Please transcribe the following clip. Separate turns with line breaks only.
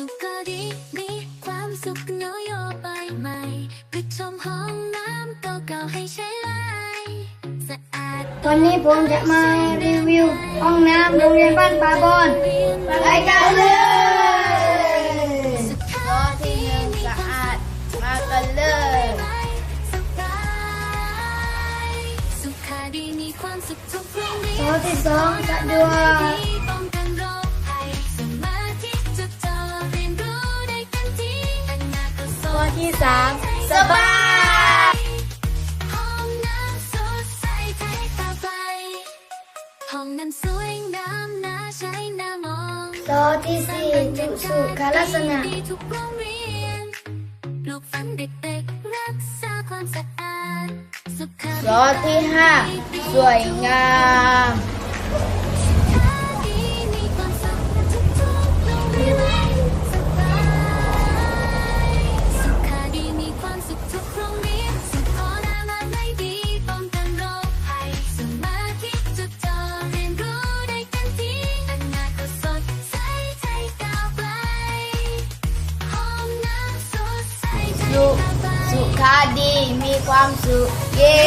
สุขก็ดีมีความสุขนโยบายใหม่ปิดชมห้องน้ำเก่าๆให้ใช้เลยสะอาด
ตอนนี้ผมจะมารีวิวห้องน้ำโรงเรียนบ้านปาบอน
เรียน
ไปกันเลย
สุข
รอที่หนึ่งสะอาดมากันเลย
สบายสุขาดีมีความสุขทุกโรงเรียน
รอที่สองสะดวก
คตส
รอ
ด
ที่สามสบาย
ห้องน้ำสดใสไทยตาไปห้องน้ำสวยงามน่าใช้น่ามอง
รอที่สี่จุสุขลักษณะ
ดีทุกโรงเรียนปลูกฝังเด็กๆรักษาความสะอาดสุขภาพ
รอที่ห้าสวยงาม
สุข
สุขาดีมีความสุขเย้